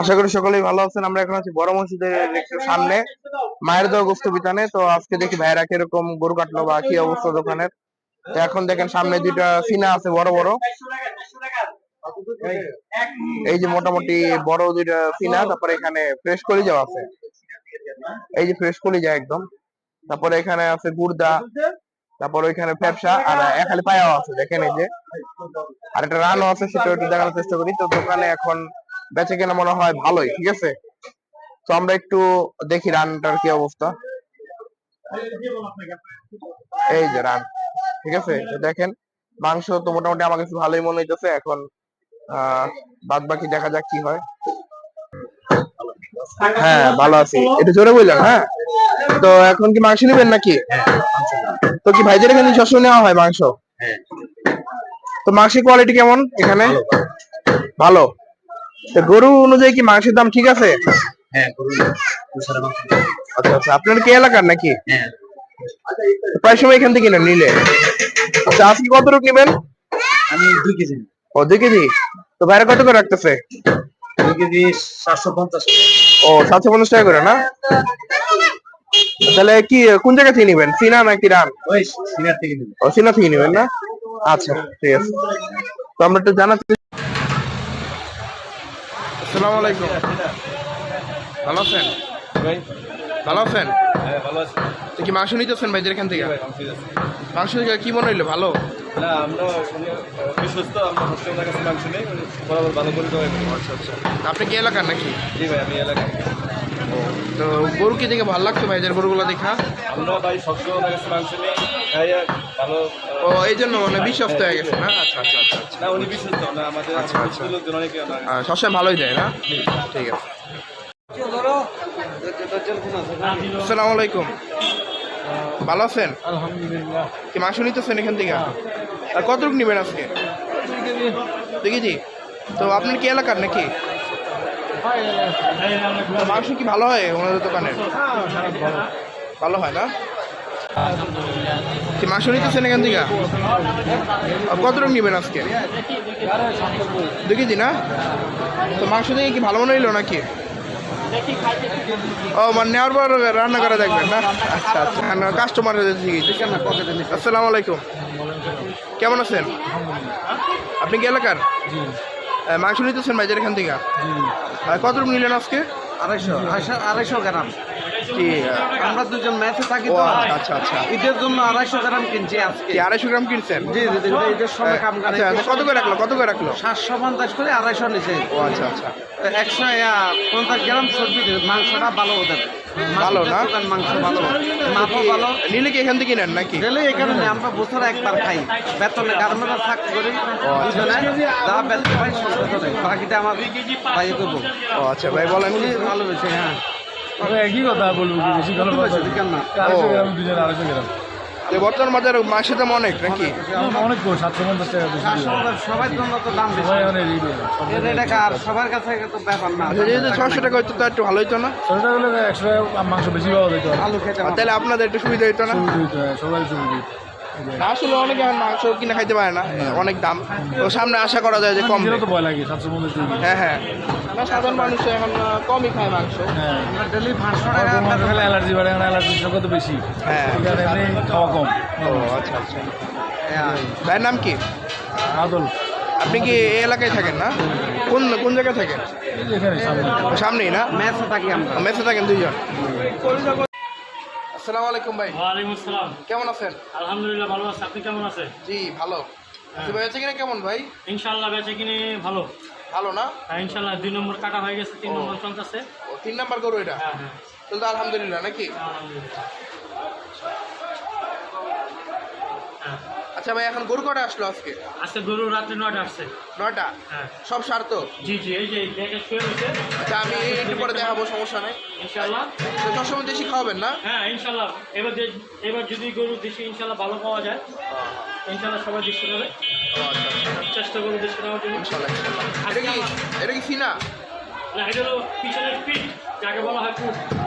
আশা করি সকলেই ভালো আছেন। আমরা এখন আছি বড় মসজিদের সামনে, মায়ের দেওয়া গোস্ত বিতানে। তো আজকে দেখি ভাইরা কীরকম গরু কাটলো বা কি অবস্থা দোকানের। তো এখন দেখেন সামনে দুইটা সিনা আছে বড় বড়। এই যে মোটামুটি বড় দুইটা সিনা, তারপরে এখানে ফ্রেশ কলিজাও আছে। এই যে ফ্রেশ কলিজা একদম। তারপরে এখানে আছে গুর্দা, তারপর ওইখানে ব্যবসা আর এখানে পায়াও আছে, দেখেন এই যে। আর একটা রানও আছে সেটা একটু দেখানোর চেষ্টা করি। তো দোকানে এখন বেচে কেনা মনে হয় ভালোই, ঠিক আছে? তো আমরা একটু দেখি রানটার কি অবস্থা। এই যে রান, ঠিক আছে? দেখেন, মাংস তো মোটামুটি আমার কাছে ভালোই মনে হইতেছে, এখন বাদ বাকি দেখা যাক কি হয়। হ্যাঁ ভালো আছি। এটা জোরে বললেন হ্যাঁ? তো এখন কি মাংস নেবেন নাকি? তো কি ভাইদের এখানে সবসময় নেওয়া হয় মাংস? তো মাংসের কোয়ালিটি কেমন এখানে? ভালো। গরু অনুযায়ী কি মাংসের দাম ঠিক আছে? হ্যাঁ আচ্ছা আচ্ছা। আপনার কি এলাকার নাকি? হ্যাঁ। প্রায় সময় এখান থেকে নেন নিলে। আচ্ছা আজকে কত রূপ নেবেন? আমি দুই কেজি ও দুই কেজি? তো বাইরে কত করে রাখতেছে? দুই কেজি সাতশো পঞ্চাশ ও সাতশো পঞ্চাশ টাকা করে না? তাহলে কি কোন জায়গা থেকে নেবেন? সিনা নাকি রান? ওই সিনিয়র থেকে নিবি। ও সিনা থেকে নেবেন না? আচ্ছা ঠিক আছে। তো আমরা একটু জানাচ্ছি আসসালামু আলাইকুম। ভালো আছেন? ভালো আছেন? হ্যাঁ ভালো আছি। তো কি মাংস নিতেছেন ভাইদের এখান থেকে? ভাই, মাংস কি মনে হইল? ভালো? না আমরা শুনে, আহ, আমরা কাছে মাংস নেই বরাবর ভালো করে দেওয়া আচ্ছা আচ্ছা। আপনি কি এলাকার নাকি? জি ভাই আমি এলাকায় তো গরু কি দেখে ভালো লাগতো ভাইদের গরুগুলো দেখা? আমরা ভাই সবসময় কাছে মাংস নেই ভালো ও এই জন্য মানে বিশ্বস্ত হয়ে গেছে না? আচ্ছা আচ্ছা আচ্ছা আচ্ছা। না উনি বিশ্বস্ত না আমাদের আচ্ছা, আচ্ছা। লোকজন অনেকে সবসময় ভালোই দেয় না? ঠিক আছে। আসসালামু আলাইকুম। ভালো আছেন? আলহামদুলিল্লাহ। কি মাংস নিতেছেন এখান থেকে? আর কত রূপ নেবেন আজকে? দেখেছি তো আপনার কি এলাকার নাকি? মাংস কি ভালো হয় ওনাদের দোকানে? ভালো হয় না? কি মাংস নিতেছেন এখান থেকে? কত রূপ নেবেন আজকে? দেখেছি না? তো মাংস থেকে কি ভালো মনে হইল নাকি? ও মানে নেওয়ার পর রান্না করে দেখবেন না? আচ্ছা আচ্ছা। কাস্টমার আসসালামু আলাইকুম। কেমন আছেন? আপনি কি এলাকার? মাংস নিতেছেন বাজার এখান থেকে? কত নিলেন আজকে? আড়াইশো আড়াইশো গ্রাম। কি আমরা দুজন ম্যাচে থাকি তো। আচ্ছা আচ্ছা ঈদের জন্য আড়াইশো গ্রাম কিনছি আজকে। আড়াইশো গ্রাম কিনছেন? জি জি জি, ঈদের সময় কাম করে আচ্ছা আচ্ছা, কত করে রাখল কত করে রাখল? সাতশো পঞ্চাশ করে আড়াইশো নিচে ও আচ্ছা আচ্ছা। একশো পঞ্চাশ গ্রাম সবজি মাংসটা ভালো ওদের। ভালো না? মাংস ভালো। মাপও ভালো। নিলে কি এখান থেকে নেন নাকি? গেলে এখানে আমরা বছরে একবার খাই। বেতনে গার্মেন্টে চাকরি করি দুজনে। যা বেতন পাই সব বেতনে। বাকিটা আমার ভাই করব ও আচ্ছা ভাই বলেন। বেশি হ্যাঁ। একই কথা বলব বেশি ভালো বেশি না। আড়াইশো ও। গ্রাম দুজন আড়াইশো গ্রাম। তো বর্তমান বাজার মাংসের দাম অনেক নাকি? অনেক সাতশো পঞ্চাশ টাকা সবার- সবার জন্য তো দাম বেশি। সবাই অনেক রেডি এর এটা আর সবার কাছে তো ব্যাপার না। আচ্ছা ছশো টাকা হইতো তো একটু ভালো হইতো না? ছয়টা হলে একশো টাকা মাংস বেশি পাওয়া যেত। তাহলে আপনাদের একটু সুবিধা হইতো না? সুবিধা হইতো, সবাই সুবিধা না, আসলে অনেকে এখন মাংস কিনে খাইতে পারে না অনেক দাম। তো সামনে আশা করা যায় যে কম তো ভয় লাগে হ্যাঁ হ্যাঁ। না সাধারণ মানুষ এখন কমই খায় মাংস। হ্যাঁ। ডেলি পাঁচশো টাকা খেলে অ্যালার্জি বাড়ে এখন অ্যালার্জির সংখ্যা তো বেশি। হ্যাঁ। খাওয়া কম। ও আচ্ছা আচ্ছা। হ্যাঁ। ভাইয়ের নাম কি? আদল। আপনি কি এই এলাকায় থাকেন না? কোন কোন জায়গায় থাকেন? এই যে এখানে সামনে। সামনেই না? ম্যাচে থাকি আমরা। মেসে থাকেন দুইজন। আসসালামু আলাইকুম ভাই। ওয়ালাইকুম আসসালাম। কেমন আছেন? আলহামদুলিল্লাহ ভালো আছি। আপনি কেমন আছেন? জি ভালো। ভাই আছে কিনা কেমন ভাই? ইনশাল্লাহ বেঁচে কিনে ভালো। ভালো না? হ্যাঁ ইনশাল্লাহ দুই নম্বর কাটা হয়ে গেছে তিন। নম্বর চলতেছে। ও তিন নম্বর গরু এটা? হ্যাঁ হ্যাঁ। তাহলে আলহামদুলিল্লাহ নাকি? আলহামদুলিল্লাহ। আচ্ছা ভাই এখন গরু কটা আসলো আজকে? আজকে গরু রাত্রে নয়টা আসছে। নয়টা? হ্ঁ সব সার তো? জি জি এই যে দেখে শুয়ে রয়েছে। আচ্ছা আমি একটু পরে দেখাবো সমস্যা নাই। ইনশাল্লাহ তো সবসময় দেশি খাওয়াবেন না? হ্যাঁ ইনশাল্লাহ এবার যে- এবার যদি গরু দেশি ইনশাল্লাহ ভালো পাওয়া যায়। ইনশাল্লাহ সবাই দেশি ও আচ্ছা আচ্ছা। চেষ্টা করব দেশি নেওয়ার জন্য। ইনশাল্লাহ। এটা কি এটা কি সিনা? না এটা হলো পিছনের পিঠ যাকে বলা হয়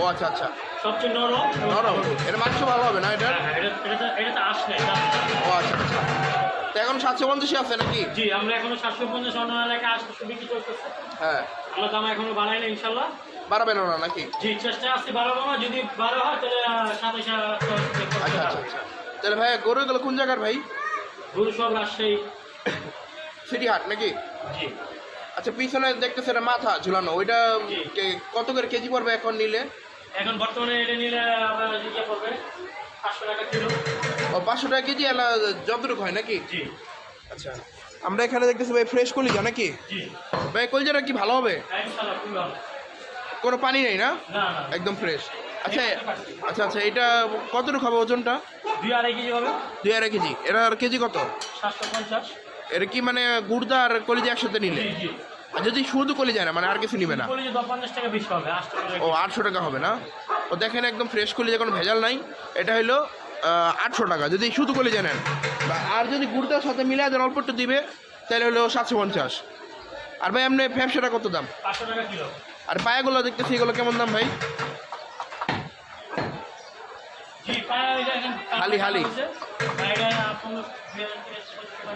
ও আচ্ছা আচ্ছা। সবচেয়ে নরম। নরম। এটা মাংস ভালো হবে না এটা হ্যাঁ হ্যাঁ এটা এটা আসলে এটা ও আচ্ছা আচ্ছা। তো এখন সাতশো পঞ্চাশে আছে নাকি? জি আমরা এখনও সাতশো পঞ্চাশ অন্য এলাকায় আটশো বিক্রি করতেছি। হ্যাঁ। আমরা দাম এখনও বাড়াই না ইনশাল্লাহ। বাড়াবেন না নাকি? জি চেষ্টা আছে বারো বাবা যদি বারো হয় তাহলে সাতাশ আচ্ছা আচ্ছা আচ্ছা। তাহলে ভাই গরুগুলো কোন জায়গার ভাই? গরু সব রাজশাহী। সিটি হাট নাকি? জি। আচ্ছা পিছনে দেখতেছে মাথা ঝুলানো। ওইটা কত করে কেজি পড়বে এখন নিলে? এখন বর্তমানে এটা নিলে আপনার ইয়ে পড়বে পাঁচশো টাকা কিলো। ও পাঁচশো টাকা কেজি এলা যতটুকু হয় নাকি? জি। আচ্ছা আমরা এখানে দেখতেছি ভাই ফ্রেশ কলিজা নাকি? জি। ভাই কলিজাটা কি ভালো হবে? কোনো পানি নেই না? একদম ফ্রেশ। আচ্ছা আচ্ছা আচ্ছা এটা কতটুকু হবে ওজনটা? দুই আড়াই কেজি হবে। দুই আড়াই কেজি। এটার কেজি কত? সাতশো পঞ্চাশ। এটা কি মানে গুড়দা আর কলিজা একসাথে নিলে? আর যদি শুধু কলিজা না মানে আর কিছু নিবে না। ও আটশো টাকা হবে না? ও দেখেন একদম ফ্রেশ কলিজা কোনো ভেজাল নাই। এটা হলো আটশো টাকা। যদি শুধু কলিজা নেন বা আর যদি গুড়দার সাথে মিলে দেন অল্প একটু দিবে তাহলে হলো সাতশো পঞ্চাশ। আর ভাই এমনি ফ্যাপসাটা কত দাম? কিলো। আর পায়াগুলো দেখতেছি এগুলো কেমন দাম ভাই? হালি, হালি।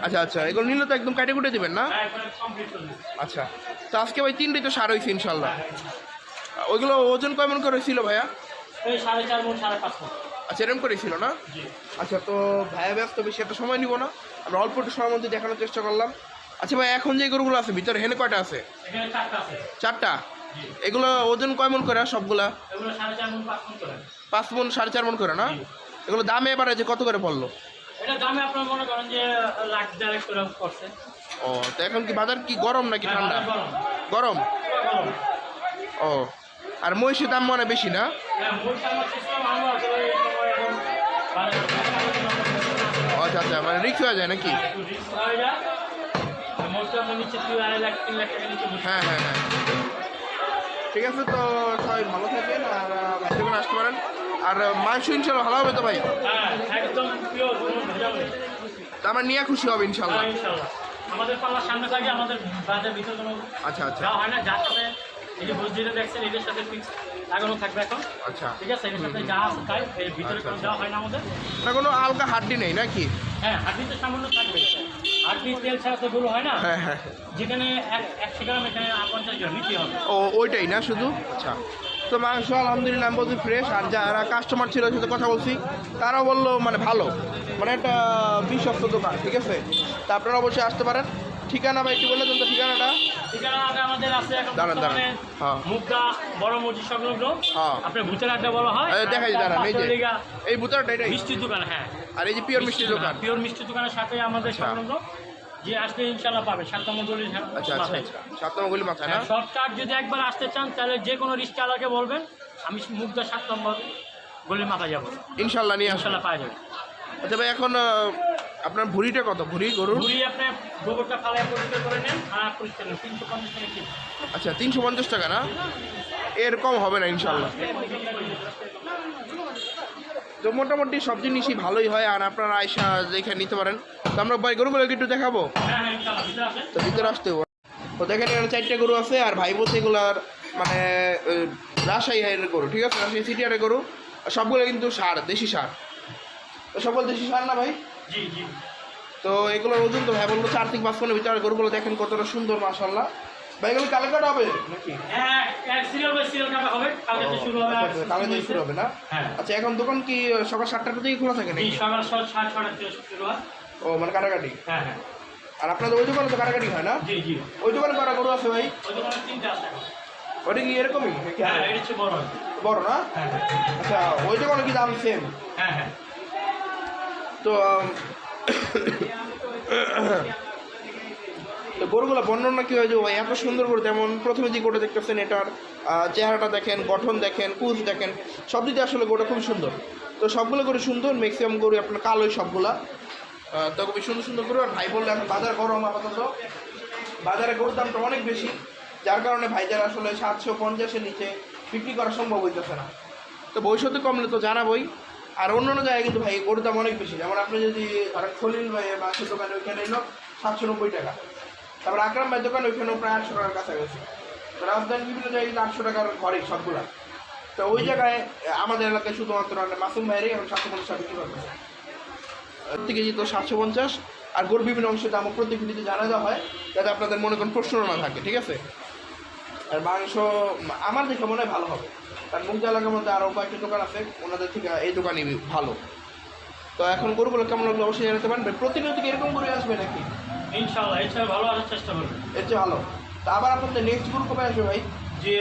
আচ্ছা আচ্ছা এগুলো নিলে তো একদম কাটে কুটে দেবেন না? হ্যাঁ, আচ্ছা তো আজকে ভাই তিনটেই তো সার হয়েছে ইনশাল্লাহ ওইগুলো ওজন কেমন করে ছিল ভাইয়া? আচ্ছা এরকম করে ছিল না? আচ্ছা তো ভাইয়া ব্যস্ত বেশি একটা সময় নিব না। আমরা অল্প একটু সময়ের মধ্যে দেখানোর চেষ্টা করলাম। আচ্ছা ভাই এখন যে গরুগুলো আছে ভিতরে হেনে কয়টা আছে? চারটা এগুলো ওজন কয় মন করে সবগুলা? পাঁচ মন সাড়ে চার মন করে না? এগুলো দামে এবারে যে কত করে পড়ল? এটা দামে আপনার মনে করেন যে লাখ দেড়েক করে করছে ও তো এখন কি বাজার কি গরম নাকি হ্যাঁ, ঠান্ডা? গরম। ও আর মহিষের দাম মনে বেশি না? হ্যাঁ আচ্ছা আচ্ছা মানে রিক্স হয়ে যায় নাকি? হয়ে হ্যাঁ হ্যাঁ হ্যাঁ ঠিক আছে তো সবাই ভালো থাকবেন আর আসতে পারেন। আর মাংস ইনশাল্লাহ ভালো হবে তো ভাই? হ্যাঁ একদম আমরা নিয়ে খুশি হবে ইনশাল্লাহ। হ্যাঁ, ইনশাল্লাহ। আমাদের পাল্লার সামনে থাকে আমাদের বাজার ভিতরে কোনো আচ্ছা আচ্ছা। হয় না যার সাথে এই যে বই দেখছেন এটার সাথে ফিক্স লাগানো থাকবে এখন। আচ্ছা। ঠিক আছে এটার সাথে যা আছে তাই এর ভিতরে কোনো যাওয়া হয় না আমাদের। না কোনো হালকা হাড্ডি নেই নাকি? হ্যাঁ হাড্ডি তো সামান্য থাকবে। হাড্ডি তেল ছাড়া তো গরু হয় না। হ্যাঁ হ্যাঁ। যেখানে এক একশো গ্রাম এখানে পঞ্চাশ গ্রাম নিতে হবে। ও ওইটাই না শুধু? আচ্ছা। তো মাংস আলহামদুলিল্লাহ আমি বলছি ফ্রেশ আর যারা কাস্টমার ছিল সাথে কথা বলছি তারাও বলল মানে ভালো। মানে একটা বিশ্বস্ত দোকান ঠিক আছে? তা আপনারা অবশ্যই আসতে পারেন। ঠিকানা বা একটু বলে দেন তো ঠিকানাটা। ঠিকানা আমাদের আছে এখন দাঁড়ান, দাঁড়ান। হ্যাঁ। মুগদা বড় মসজিদ সংলগ্ন। হ্যাঁ। আপনার ভূতের আড্ডা বলা হয় এই দেখাই আর দাঁড়ান এই যে। পাশের এই বুতারটা এটাই। মিষ্টির দোকান হ্যাঁ। আর এই যে পিওর মিষ্টির দোকান পিওর মিষ্টি দোকানের সাথে আমাদের আচ্ছা। সংলগ্ন। যে আসলে ইনশাল্লাহ পাবে সাত নম্বর আচ্ছা আচ্ছা। আচ্ছা। সাত নম্বর গলি মাথায় না? শর্টকাট যদি একবার আসতে চান তাহলে যে কোনো রিক্সাওয়ালাকে বলবেন আমি মুগদা সাত নম্বর গলির মাথায় যাব। ইনশাল্লাহ নিয়ে ইনশাল্লাহ পাওয়া যাবে। আচ্ছা ভাই এখন আপনার ভুড়িটা কত? ভুড়ি গরুর? ঘুরি আপনি গোবরটা ফালায় পরিষ্কার করে নেন আর পরিষ্কার তিনশো পঞ্চাশ টাকা আচ্ছা তিনশো পঞ্চাশ টাকা না? এরকম হবে না ইনশাল্লাহ তো মোটামুটি সব জিনিসই ভালোই হয় আর আপনারা আয়সা দেখে নিতে পারেন। তো আমরা ভাই গরুগুলো একটু দেখাবো। হ্যাঁ হ্যাঁ তো ভিতরে আসতে। তো দেখেন এখানে চারটে গরু আছে আর ভাই বলছে এগুলার মানে রাজশাহী হাইয়ের গরু ঠিক আছে? রাজশাহী সিটিয়ারের গরু। সবগুলো কিন্তু সার দেশি সার। তো সকল দেশি সার না ভাই? তো এগুলোর ওজন তো ভাই বলব চার থেকে পাঁচ পনেরো ভিতরে গরুগুলো দেখেন কতটা সুন্দর মাশাল্লাহ ভাই এগুলো কালে কাটা হবে? নাকি? হ্যাঁ সিরিয়াল বাই সিরিয়াল কাটা হবে। কালকে থেকে শুরু হবে শুরু হবে না? হ্যাঁ। আচ্ছা এখন দোকান কি সকাল সাতটার থেকে খোলা থাকে নাকি? সকাল সাড়ে সাড়ে শুরু হয়। ও মানে কাটাকাটি? হ্যাঁ হ্যাঁ। আর আপনাদের ওই দোকানে তো কাটাকাটি হয় না? জি জি। ওই দোকানে কটা গরু আছে ভাই? ওই দোকানে তিনটে আছে ওটা কি এরকমই? হ্যাঁ এটা হচ্ছে বড়। বড় না? হ্যাঁ আচ্ছা ওই দোকানে কি দাম সেম হ্যাঁ হ্যাঁ। তো তো গরুগুলো বর্ণনা কী হয় যে এত সুন্দর করে যেমন প্রথমে যে গরুটা দেখতেছেন এটার চেহারাটা দেখেন, গঠন দেখেন কুচ দেখেন, সব দিকে আসলে গরুটা খুব সুন্দর। তো সবগুলো গরু সুন্দর ম্যাক্সিমাম গরু আপনার কালোই সবগুলা। তো খুবই সুন্দর সুন্দর গরু, আর ভাই বললে এখন বাজার গরম আপাতত। বাজারে গরুর দামটা অনেক বেশি, যার কারণে ভাই যারা আসলে সাতশো পঞ্চাশের নিচে বিক্রি করা সম্ভব হইতেছে না। তো ভবিষ্যতে কমলে তো জানাবই। আর অন্য অন্য জায়গায় কিন্তু ভাই গরুর দাম অনেক বেশি, যেমন আপনি যদি ধরেন খলিল ভাই মাছের দোকানে ওইখানে এলো সাতশো নব্বই টাকা। তারপর আকরাম ভাইয়ের দোকান ওইখানেও প্রায় আটশো টাকার কাছাকাছি। রাজধানী বিভিন্ন জায়গায় আটশো টাকার ঘরেই সবগুলা। তো ওই জায়গায়, আমাদের এলাকায় শুধুমাত্র মাসুম ভাইয়েরই এখন সাতশো পঞ্চাশ বিক্রি করতেছে প্রতি কেজি তো সাতশো পঞ্চাশ, আর গরুর বিভিন্ন অংশের দাম প্রতি কেজিতে জানা দেওয়া হয়, যাতে আপনাদের মনে কোনো প্রশ্ন না থাকে, ঠিক আছে? আর মাংস, আমার দেখে মনে হয় ভালো হবে। কারণ মুখ এলাকার মধ্যে আরও কয়েকটি দোকান আছে, ওনাদের থেকে এই দোকানই ভালো। তো এখন গরুগুলো কেমন লাগল অবশ্যই জানাতে পারেন প্রতিনিয়ত এরকম গরু আসবে নাকি? ইনশাল্লাহ এছাড়া ভালো আসার চেষ্টা করবেন। এর চেয়ে ভালো। তা আবার আপনাদের নেক্সট গরু কবে আসবে ভাই? যে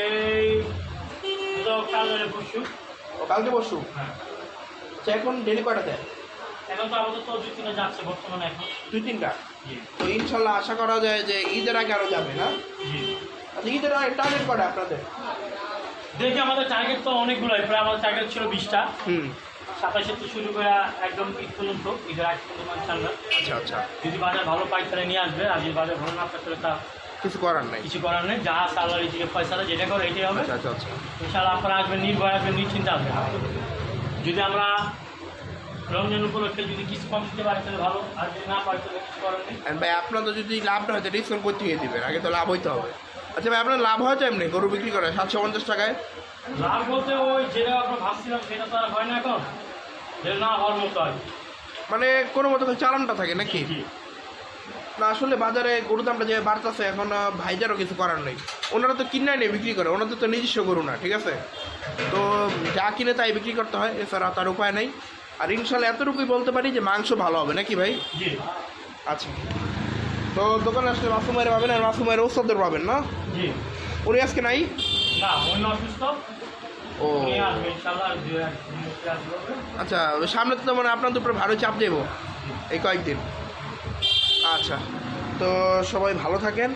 তো কাল পরশু। ও কালকে পরশু? হ্যাঁ। আচ্ছা এখন ডেলি কয়টা দেয় এখন তো আপাতত দুই তিনে যাচ্ছে বর্তমানে এখন। দুই তিনটা? তো ইনশাল্লাহ আশা করা যায় যে ঈদের আগে আরও যাবে না? আচ্ছা ঈদের আগে টার্গেট কটা আপনাদের? দেখি আমাদের টার্গেট তো অনেকগুলোই প্রায় আমাদের টার্গেট ছিল বিশটা। হুম। সাতাশে তো শুরু করে একদম ঈদ পর্যন্ত ঈদের আগ পর্যন্ত ইনশাল্লাহ আচ্ছা আচ্ছা। যদি বাজার ভালো পাই তাহলে নিয়ে আসবে আর যদি বাজার ভালো না পাই তাহলে তা কিছু করার নাই। কিছু করার নেই যা সালারি থেকে পয়সাটা যেটা করে এটাই হবে। আচ্ছা আচ্ছা আচ্ছা। ইনশাল্লাহ আপনারা আসবেন নির্ভয় আসবেন নিশ্চিন্তে আসবেন। যদি আমরা রমজান উপলক্ষে যদি কিছু কম দিতে পারি তাহলে ভালো আর যদি না পারি তাহলে কিছু করার নেই। ভাই আপনাদের যদি লাভটা হয় ডিসকাউন্ট করতে গিয়ে দিবেন আগে তো লাভ হইতে হবে। আচ্ছা ভাই আপনার লাভ হয় তো এমনি গরু বিক্রি করে সাতশো পঞ্চাশ টাকায়? লাভ বলতে ওই যেটা আমরা ভাবছিলাম সেটা তো আর হয় না এখন। যেটা না হওয়ার মতো মানে কোনো মতো করে চালানটা থাকে নাকি? জি না আসলে বাজারে গরু দামটা যে বাড়তেছে এখন আহ, ভাইজারও কিছু করার নেই। ওনারা তো কিনে নেই বিক্রি করে ওনাদের তো নিজস্ব গরু না ঠিক আছে? তো যা কিনে তাই বিক্রি করতে হয় এছাড়া তার উপায় নেই। আর ইনশাল্লাহ এতটুকুই বলতে পারি যে মাংস ভালো হবে নাকি ভাই? জি। আচ্ছা। তো দোকানে আসলে মাসুমায়ের পাবেন আর মাসুমায়ের ওষুধের পাবেন না? জি। উনি আজকে নাই? না অন্য অসুস্থ। ও। আচ্ছা সামনে তো মানে আপনার দুপুরে ভালো চাপ দেব এই কয়েকদিন। আচ্ছা তো সবাই ভালো থাকেন।